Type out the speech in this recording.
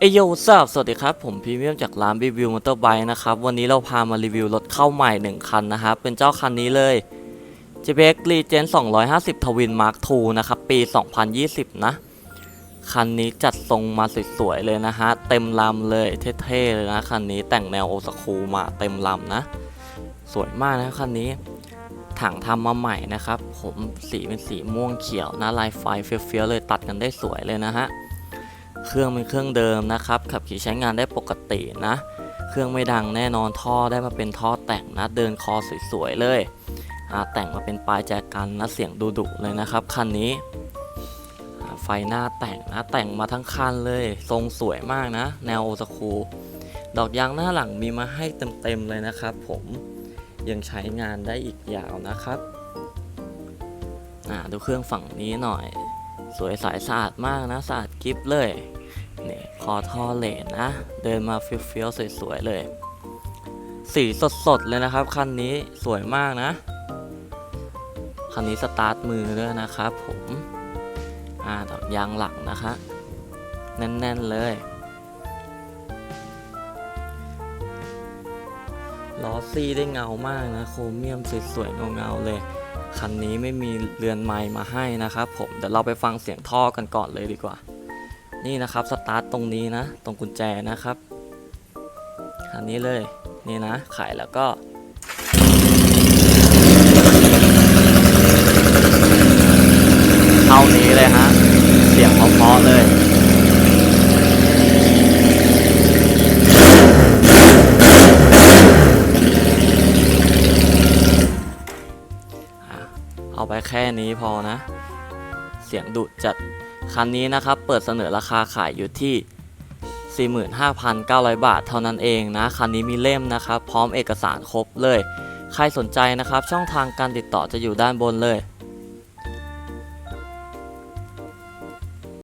เอโยซับสวัสดีครับ ผมพรีเมียมจากร้านรีวิวมอเตอร์ไบค์นะครับ วันนี้เราพามารีวิวรถเข้าใหม่ 1 คันนะครับ เป็นเจ้าคันนี้เลย JPX Legend 250 Twin Mark II นะครับ ปี 2020 นะ คันนี้จัดทรงมาสวยๆเลยนะฮะ เต็มลำเลยเท่ๆเลยนะ คันนี้แต่งแนวโอสคูมาเต็มลำนะ สวยมากนะคันนี้ ถังทำมาใหม่นะครับ ผมสีเป็นสีม่วงเขียวนะลายไฟเฟี้ยวๆเลยตัดกันได้สวยเลยนะฮะ เครื่องเป็นเครื่องเดิมนะครับขับขี่ใช้งานได้ปกตินะ เครื่องไม่ดังแน่นอนท่อได้มาเป็นท่อแต่งนะ เดินคอสวยๆเลยแต่งมาเป็นปลายแจกันนะเสียงดุๆเลยนะครับคันนี้ไฟหน้าแต่งนะแต่งมาทั้งคันเลย ทรงสวยมากนะ แนวโอสคูดอกยางหน้าหลังมีมาให้เต็มๆเลยนะครับ ผมยังใช้งานได้อีกยาวนะครับดูเครื่องฝั่งนี้หน่อย สวยใสสะอาดมากนะสะอาดกิฟเลย นี่คอท่อเลนนะ เดินมาเฟี้ยวๆสวยๆเลย สีสดๆเลยนะครับ คันนี้สวยมากนะ คันนี้สตาร์ทมือด้วยนะครับผมอ่าดอกยางหลักนะคะ แน่น ๆ เลยล้อซี่ได้เงามากนะ โครเมียมสวยๆเงาๆเลย คันนี้ไม่มีเรือนไม้มาให้นะครับผม เดี๋ยวเราไปฟังเสียงท่อกันก่อนเลยดีกว่า นี่นะครับสตาร์ทตรงนี้นะ ตรงกุญแจนะครับคันนี้เลยนี่นะขายแล้วก็เท่านี้เลยฮะเสียงเพราะๆเลยเอาไปแค่นี้พอนะ เสียงดุจัด คันนี้นะครับเปิดเสนอราคาขายอยู่ที่ 45,900 บาทเท่านั้นเองนะ คันนี้มีเล่มนะครับ พร้อมเอกสารครบเลย ใครสนใจนะครับ ช่องทางการติดต่อจะอยู่ด้านบนเลย